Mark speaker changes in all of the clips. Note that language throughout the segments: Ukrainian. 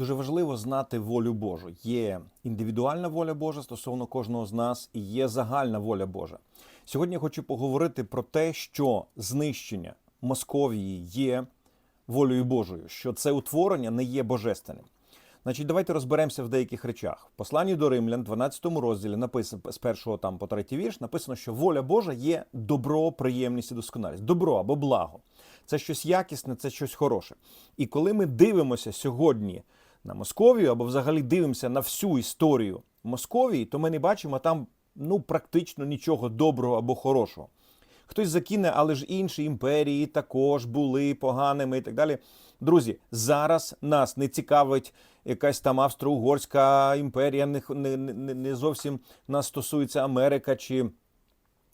Speaker 1: Дуже важливо знати волю Божу. Є індивідуальна воля Божа стосовно кожного з нас, і є загальна воля Божа. Сьогодні я хочу поговорити про те, що знищення Московії є волею Божою, що це утворення не є божественним. Значить, давайте розберемося в деяких речах. В посланні до Римлян, 12 розділі, написано з першого там по третій вірш, написано, що воля Божа є добро, приємність і досконалість. Добро або благо. Це щось якісне, це щось хороше. І коли ми дивимося сьогодні на Московію, або взагалі дивимося на всю історію Московії, то ми не бачимо там ну практично нічого доброго або хорошого. Хтось закине, але ж інші імперії також були поганими і так далі. Друзі, зараз нас не цікавить якась там Австро-Угорська імперія, не, не, не, зовсім нас стосується Америка чи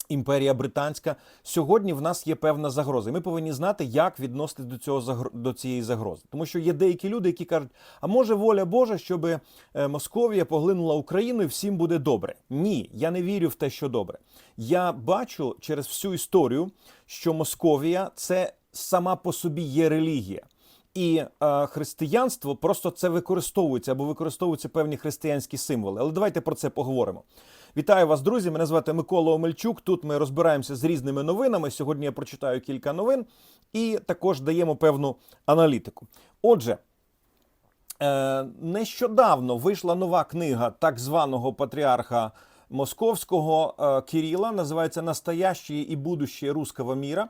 Speaker 1: імперія британська. Сьогодні в нас є певна загроза. Ми повинні знати, як відноситись до цього до цієї загрози. Тому що є деякі люди, які кажуть, а може воля Божа, щоб е, Московія поглинула Україну і всім буде добре. Ні, я не вірю в те, що добре. Я бачу через всю історію, що Московія це сама по собі є релігія. І е, християнство просто це використовується або використовуються певні християнські символи. Але давайте про це поговоримо. Вітаю вас, друзі! Мене звати Микола Омельчук. Тут ми розбираємося з різними новинами. Сьогодні я прочитаю кілька новин і також даємо певну аналітику. Отже, Е, Нещодавно вийшла нова книга так званого патріарха московського е, Кирила, називається Настоящее і будущее руского міра,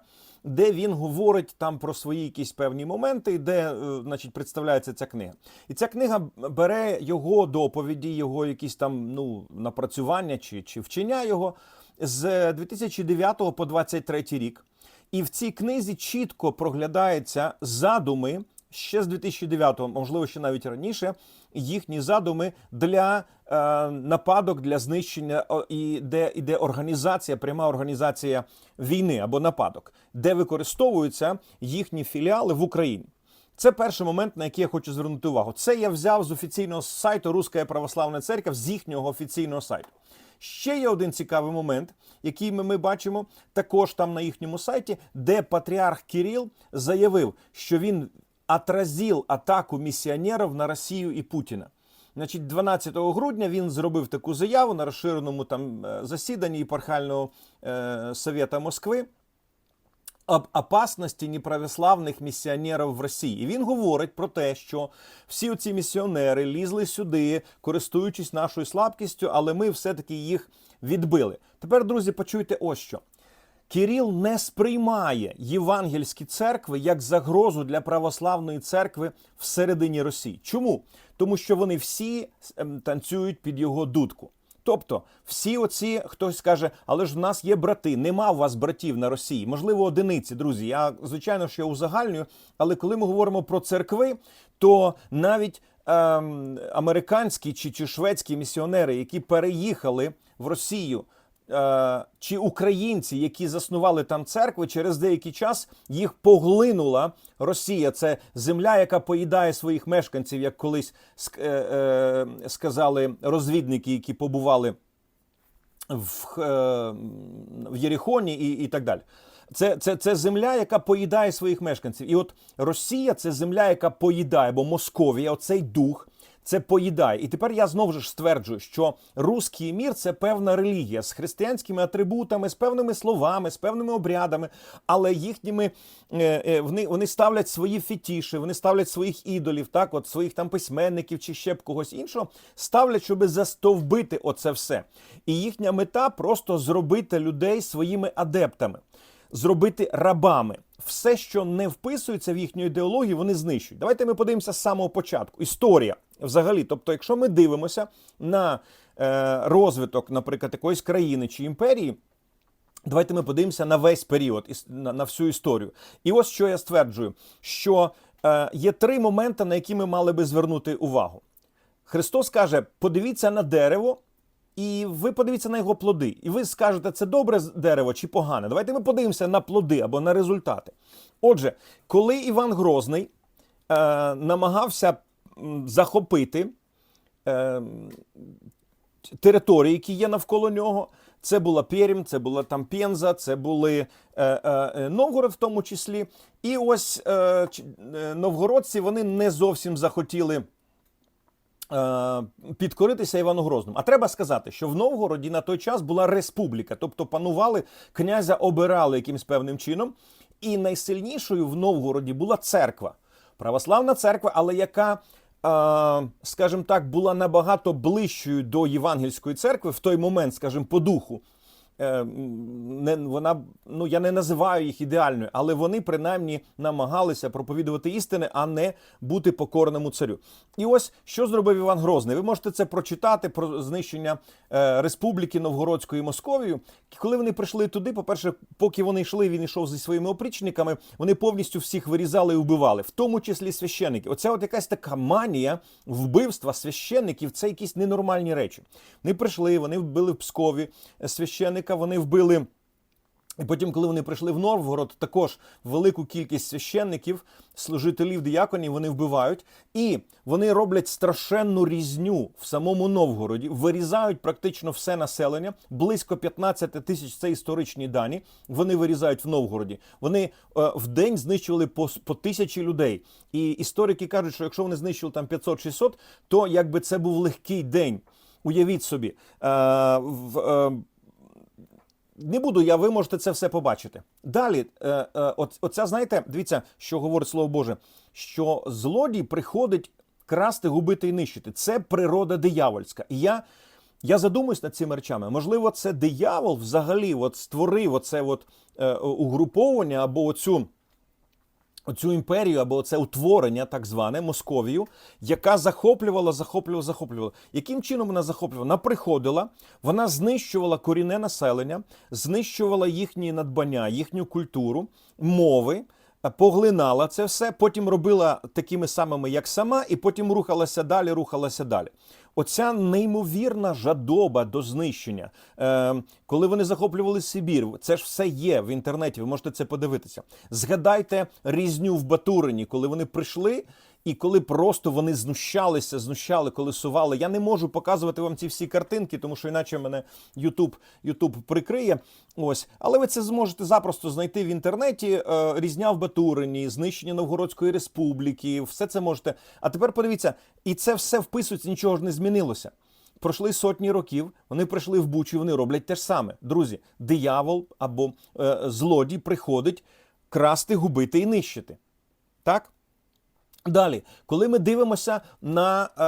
Speaker 1: де він говорить там про свої якісь певні моменти, де е, значить, представляється ця книга. І ця книга бере його доповіді, його якісь там ну, напрацювання чи, чи вчення його з 2009 по 2023 рік. І в цій книзі чітко проглядаються задуми ще з 2009-го, можливо, ще навіть раніше, їхні задуми для е, нападок, для знищення, і де іде організація, пряма організація війни або нападок, де використовуються їхні філіали в Україні. Це перший момент, на який я хочу звернути увагу. Це я взяв з офіційного сайту Руська Православна Церква, з їхнього офіційного сайту. Ще є один цікавий момент, який ми, ми бачимо також там на їхньому сайті, де патріарх Кирил заявив, що він отразив атаку місіонерів на Росію і Путіна. Значить, 12 грудня він зробив таку заяву на розширеному там е, засіданні єпархіального е, Совєта Москви об опасності неправославних місіонерів в Росії. І він говорить про те, що всі ці місіонери лізли сюди, користуючись нашою слабкістю, але ми все-таки їх відбили. Тепер, друзі, почуйте ось що. Кирил не сприймає євангельські церкви як загрозу для православної церкви всередині Росії. Чому? Тому що вони всі ем, танцюють під його дудку. Тобто, всі оці хтось скаже, але ж в нас є брати, нема у вас братів на Росії. Можливо, одиниці, друзі. Я звичайно що я узагальнюю, але коли ми говоримо про церкви, то навіть ем, американські чи, чи шведські місіонери, які переїхали в Росію. Е, чи українці, які заснували там церкви, через деякий час їх поглинула Росія. Це земля, яка поїдає своїх мешканців, як колись е, е, сказали розвідники, які побували в, в Єрихоні і, і так далі. Це, це, це земля, яка поїдає своїх мешканців. І от Росія це земля, яка поїдає, бо Московія, оцей дух. Це поїдає. І тепер я знову ж стверджую, що руський мір це певна релігія з християнськими атрибутами, з певними словами, з певними обрядами, але їхніми е, е, вони, вони ставлять свої фетіші, вони ставлять своїх ідолів, так, от своїх там письменників чи ще б когось іншого, ставлять, щоб застовбити оце все. І їхня мета просто зробити людей своїми адептами зробити рабами. Все, що не вписується в їхню ідеологію, вони знищують. Давайте ми подивимося з самого початку. Історія взагалі. Тобто, якщо ми дивимося на е, розвиток, наприклад, якоїсь країни чи імперії. Давайте ми подивимося на весь період, на всю історію. І ось що я стверджую: що е, є три моменти, на які ми мали би звернути увагу. Христос каже: подивіться на дерево, і ви подивіться на його плоди. І ви скажете, це добре дерево чи погане. Давайте ми подивимося на плоди або на результати. Отже, коли Іван Грозний е, намагався захопити е, території, які є навколо нього. Це була Пермь, це була там Пенза, це були е, е, е, Новгород в тому числі. І ось е, е, новгородці вони не зовсім захотіли підкоритися Івану Грозному. А треба сказати, що в Новгороді на той час була республіка, тобто панували, князя обирали якимсь певним чином. І найсильнішою в Новгороді була церква, православна церква, але яка, е, скажімо так, була набагато ближчою до Євангельської церкви в той момент, скажімо, по духу. Е, не, вона, ну я не називаю їх ідеальною, але вони принаймні намагалися проповідувати істини, а не бути покорному царю. І ось що зробив Іван Грозний. Ви можете це прочитати про знищення е, Республіки Новгородської Московію. Коли вони прийшли туди, по-перше, поки вони йшли, він йшов зі своїми опричниками, вони повністю всіх вирізали і вбивали, в тому числі священників. Оця от якась така манія вбивства священників це якісь ненормальні речі. Вони прийшли, вони вбили в Пскові е, священника, вони вбили. І потім, коли вони прийшли в Новгород, також велику кількість священників, служителів, дияконів вони вбивають, і вони роблять страшенну різню в самому Новгороді, вирізають практично все населення. Близько 15 тисяч це історичні дані. Вони вирізають в Новгороді. Вони е, в день знищували по, по тисячі людей. І історики кажуть, що якщо вони знищили там 500-600, то якби це був легкий день. Уявіть собі. Е, в, е, не буду я, ви можете це все побачити. Далі, е, е, от, оця, знаєте, дивіться, що говорить Слово Боже, що злодій приходить красти, губити і нищити. Це природа диявольська. І я, я задумуюсь над цими речами. Можливо, це диявол взагалі от, створив оце от, е, угруповання або оцю. Оцю імперію або це утворення, так зване Московію, яка захоплювала, захоплювала, захоплювала. Яким чином вона захоплювала? Вона приходила, вона знищувала корінне населення, знищувала їхні надбання, їхню культуру, мови, е, поглинала це все, потім робила такими самими, як сама, і потім рухалася далі, рухалася далі. Оця неймовірна жадоба до знищення, е, коли вони захоплювали Сибір, це ж все є в інтернеті. Ви можете це подивитися. Згадайте різню в Батурині, коли вони прийшли. І коли просто вони знущалися, знущали, коли сували. Я не можу показувати вам ці всі картинки, тому що іначе мене YouTube, YouTube прикриє. Ось, але ви це зможете запросто знайти в інтернеті. Е, різня в Батурині, знищення Новгородської республіки. Все це можете. А тепер подивіться, і це все вписується, нічого ж не змінилося. Пройшли сотні років, вони прийшли в Бучу, вони роблять те ж саме. Друзі, диявол або е, злодій приходить красти, губити і нищити. Так? Далі, коли ми дивимося на, е,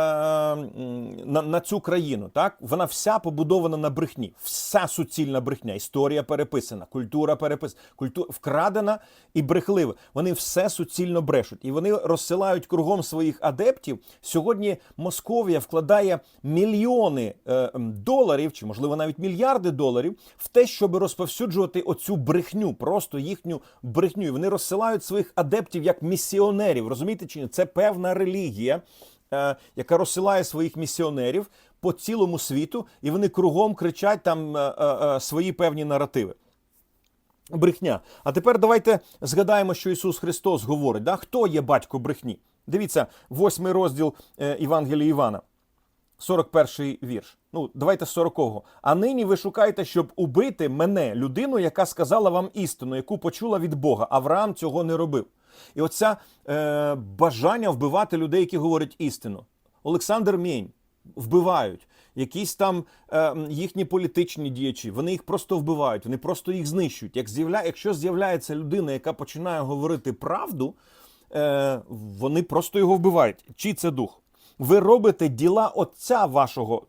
Speaker 1: на, на цю країну, так вона вся побудована на брехні, вся суцільна брехня, історія переписана, культура переписана, культура вкрадена і брехлива. Вони все суцільно брешуть, і вони розсилають кругом своїх адептів. Сьогодні Московія вкладає мільйони е, доларів, чи можливо навіть мільярди доларів, в те, щоб розповсюджувати оцю брехню, просто їхню брехню. І вони розсилають своїх адептів як місіонерів. Розумієте чи ні? Це певна релігія, е, яка розсилає своїх місіонерів по цілому світу, і вони кругом кричать там е, е, свої певні наративи. Брехня. А тепер давайте згадаємо, що Ісус Христос говорить. Да? Хто є батько брехні? Дивіться, восьмий розділ Євангелія Івана. 41-й вірш. Ну, давайте з 40-го. А нині ви шукаєте, щоб убити мене, людину, яка сказала вам істину, яку почула від Бога. Авраам цього не робив. І оця е, бажання вбивати людей, які говорять істину. Олександр Мєнь вбивають. Якісь там е, їхні політичні діячі, вони їх просто вбивають, вони просто їх знищують. Як з'явля... Якщо з'являється людина, яка починає говорити правду, е, вони просто його вбивають. Чий це дух? Ви робите діла отця вашого.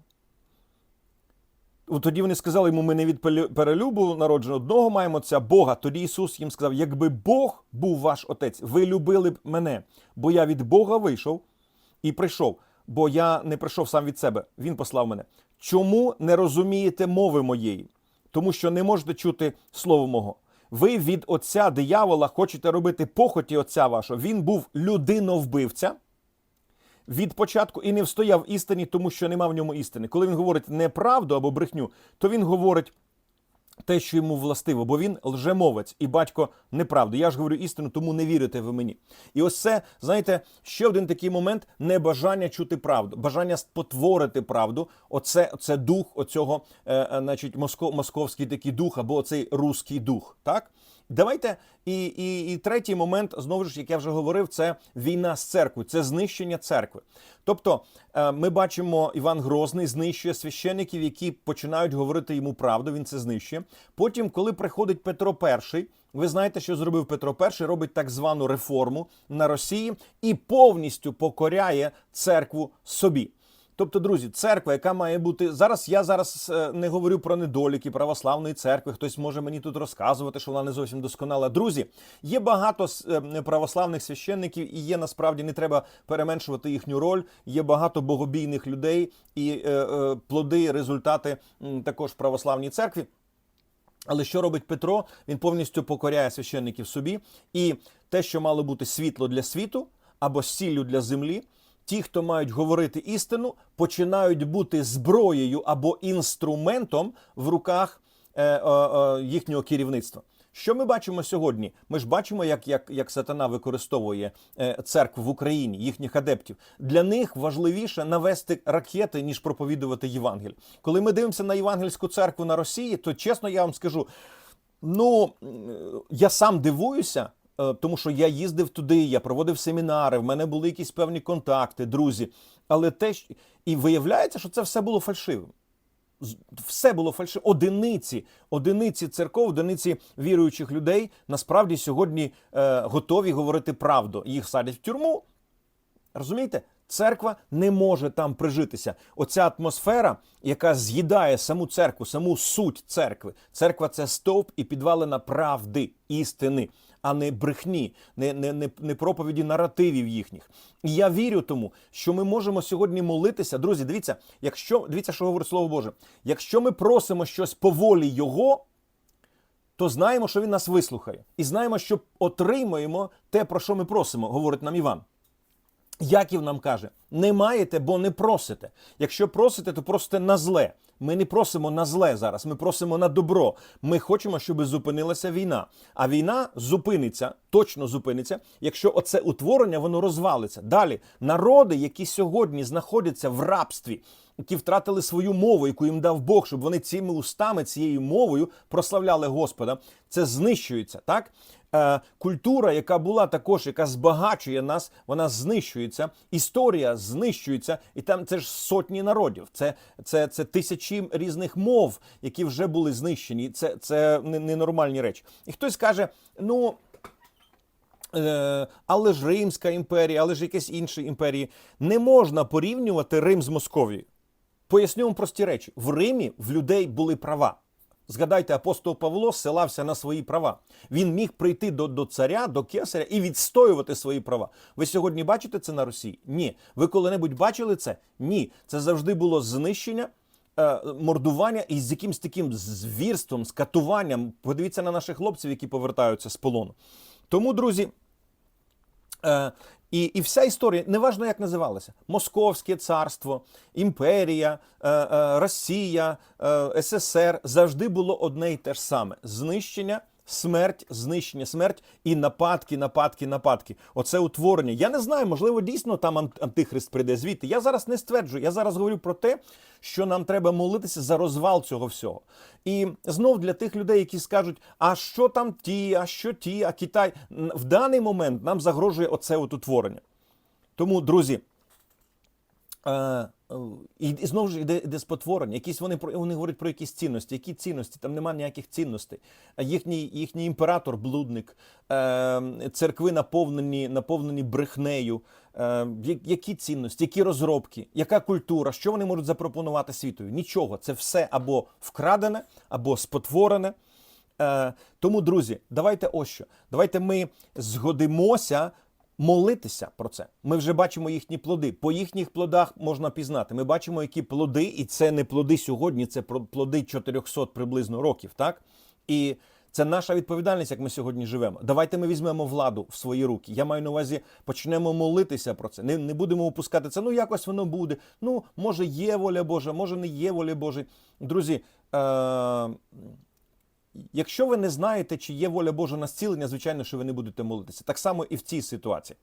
Speaker 1: Тоді вони сказали йому, ми не від перелюбу народжено одного маємо отця Бога. Тоді Ісус їм сказав: якби Бог був ваш отець, ви любили б мене, бо я від Бога вийшов і прийшов, бо я не прийшов сам від себе. Він послав мене. Чому не розумієте мови моєї? Тому що не можете чути слово мого. Ви від отця диявола хочете робити похоті отця вашого. Він був людиновбивця від початку і не встояв істині, тому що нема в ньому істини. Коли він говорить неправду або брехню, то він говорить те, що йому властиво, бо він лжемовець і батько неправди. Я ж говорю істину, тому не вірите ви мені. І ось це, знаєте, ще один такий момент небажання чути правду, бажання спотворити правду. Оце це дух оцього, е, е, значить, моско, московський такий дух, або цей руський дух. Так? Давайте і, і, і третій момент, знову ж, як я вже говорив, це війна з церквою, це знищення церкви. Тобто е, ми бачимо, Іван Грозний знищує священиків, які починають говорити йому правду. Він це знищує. Потім, коли приходить Петро І, ви знаєте, що зробив Петро І, робить так звану реформу на Росії і повністю покоряє церкву собі. Тобто, друзі, церква, яка має бути зараз. Я зараз е, не говорю про недоліки православної церкви. Хтось може мені тут розказувати, що вона не зовсім досконала. Друзі, є багато е, православних священників, і є насправді не треба переменшувати їхню роль. Є багато богобійних людей і е, е, плоди, результати також в православній церкві. Але що робить Петро? Він повністю покоряє священників собі, і те, що мало бути світло для світу або сіллю для землі, ті, хто мають говорити істину, починають бути зброєю або інструментом в руках е, е, е, їхнього керівництва. Що ми бачимо сьогодні? Ми ж бачимо, як, як, як сатана використовує е, церкву в Україні, їхніх адептів. Для них важливіше навести ракети, ніж проповідувати Євангель. Коли ми дивимося на євангельську церкву на Росії, то чесно я вам скажу, ну я сам дивуюся. Е, Тому що я їздив туди, я проводив семінари, в мене були якісь певні контакти, друзі. Але те, і виявляється, що це все було фальшивим все було фальшиво. Одиниці, одиниці церков, одиниці віруючих людей насправді сьогодні е, готові говорити правду. Їх садять в тюрму. Розумієте? Церква не може там прижитися. Оця атмосфера, яка з'їдає саму церкву, саму суть церкви. Церква це стовп і підвалина правди, істини, а не брехні, не, не, не, не проповіді наративів їхніх. І я вірю тому, що ми можемо сьогодні молитися. Друзі, дивіться, якщо дивіться, що говорить Слово Боже. Якщо ми просимо щось по волі Його, то знаємо, що він нас вислухає, і знаємо, що отримаємо те, про що ми просимо, говорить нам Іван. Яків нам каже: не маєте, бо не просите. Якщо просите, то просите на зле. Ми не просимо на зле зараз, ми просимо на добро. Ми хочемо, щоб зупинилася війна. А війна зупиниться, точно зупиниться, якщо оце утворення воно розвалиться. Далі народи, які сьогодні знаходяться в рабстві, які втратили свою мову, яку їм дав Бог, щоб вони цими устами, цією мовою прославляли Господа, це знищується, так? Е, культура, яка була також, яка збагачує нас, вона знищується. Історія знищується, і там це ж сотні народів. Це, це, це тисячі різних мов, які вже були знищені. Це, це ненормальні речі. І хтось каже: ну. Е, але ж Римська імперія, але ж якісь інші імперії. Не можна порівнювати Рим з Московією. Поясню вам прості речі: в Римі в людей були права. Згадайте, апостол Павло ссилався на свої права. Він міг прийти до, до царя, до кесаря і відстоювати свої права. Ви сьогодні бачите це на Росії? Ні. Ви коли-небудь бачили це? Ні. Це завжди було знищення, е, мордування і з якимсь таким звірством, з катуванням. Подивіться на наших хлопців, які повертаються з полону. Тому, друзі, Е, і, і вся історія, неважно як називалася: Московське царство, імперія, е, е, Росія, е, СССР завжди було одне і те ж саме: знищення, смерть, знищення, смерть і нападки, нападки, нападки. Оце утворення. Я не знаю, можливо, дійсно там антихрист прийде звідти. Я зараз не стверджую. Я зараз говорю про те, що нам треба молитися за розвал цього всього. І знов для тих людей, які скажуть, а що там ті, а що ті, а Китай в даний момент нам загрожує оце от утворення. Тому, друзі, Е, і, і знову ж іде, іде спотворення. Якісь вони про вони говорять про якісь цінності. Які цінності? Там немає ніяких цінностей. Їхній, їхній імператор блудник, е, церкви наповнені, наповнені брехнею. Е, які цінності, які розробки, яка культура, що вони можуть запропонувати світові? Нічого. Це все або вкрадене, або спотворене. Е, тому, друзі, давайте ось що. Давайте ми згодимося молитися про це. Ми вже бачимо їхні плоди. По їхніх плодах можна пізнати. Ми бачимо, які плоди, і це не плоди сьогодні, це плоди 400 приблизно років. Так? І це наша відповідальність, як ми сьогодні живемо. Давайте ми візьмемо владу в свої руки. Я маю на увазі, почнемо молитися про це. Не, не будемо опускати це. Ну якось воно буде. Ну, може, є воля Божа, може не є воля Божа. Друзі. Е- Якщо ви не знаєте, чи є воля Божа на зцілення, звичайно, що ви не будете молитися. Так само і в цій ситуації.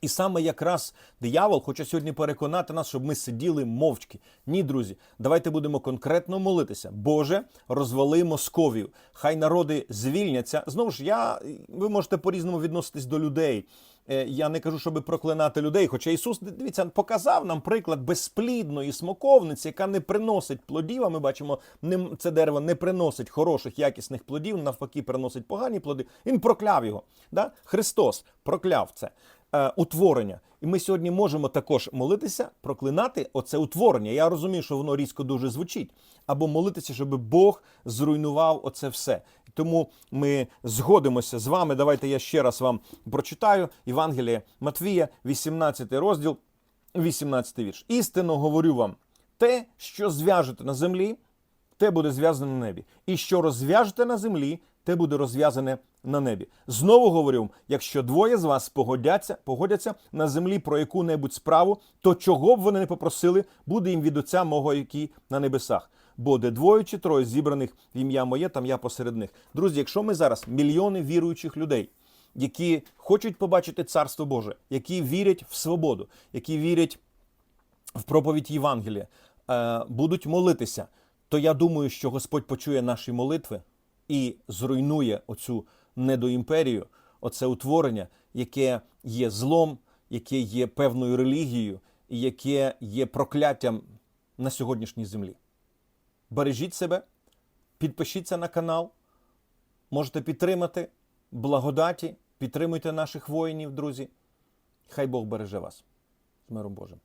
Speaker 1: І саме якраз диявол хоче сьогодні переконати нас, щоб ми сиділи мовчки. Ні, друзі, давайте будемо конкретно молитися. Боже, розвали Московію. Хай народи звільняться. Знову ж я ви можете по-різному відноситись до людей. Е, Я не кажу, щоб проклинати людей. Хоча Ісус дивіться, показав нам приклад безплідної смоковниці, яка не приносить плодів. А ми бачимо, це дерево не приносить хороших, якісних плодів, навпаки, приносить погані плоди. Він прокляв його. Да? Христос прокляв це е, утворення. І ми сьогодні можемо також молитися, проклинати оце утворення. Я розумію, що воно різко дуже звучить. Або молитися, щоб Бог зруйнував оце все. Тому ми згодимося з вами. Давайте я ще раз вам прочитаю Євангеліє Матвія, 18 розділ, 18 вірш. Істинно говорю вам, те, що зв'яжете на землі, те буде зв'язане на небі. І що розв'яжете на землі, те буде розв'язане на небі. Знову говорю, якщо двоє з вас погодяться, погодяться на землі про яку-небудь справу, то чого б вони не попросили, буде їм від Отця мого, який на небесах. Бо де двоє чи троє зібраних в ім'я моє, там я посеред них. Друзі, якщо ми зараз мільйони віруючих людей, які хочуть побачити царство Боже, які вірять в свободу, які вірять в проповідь Євангелія, е, будуть молитися, то я думаю, що Господь почує наші молитви і зруйнує оцю недоімперію, оце утворення, яке є злом, яке є певною релігією, і яке є прокляттям на сьогоднішній землі. Бережіть себе, підпишіться на канал, можете підтримати благодаті, підтримуйте наших воїнів, друзі. Хай Бог береже вас. З миром Божим.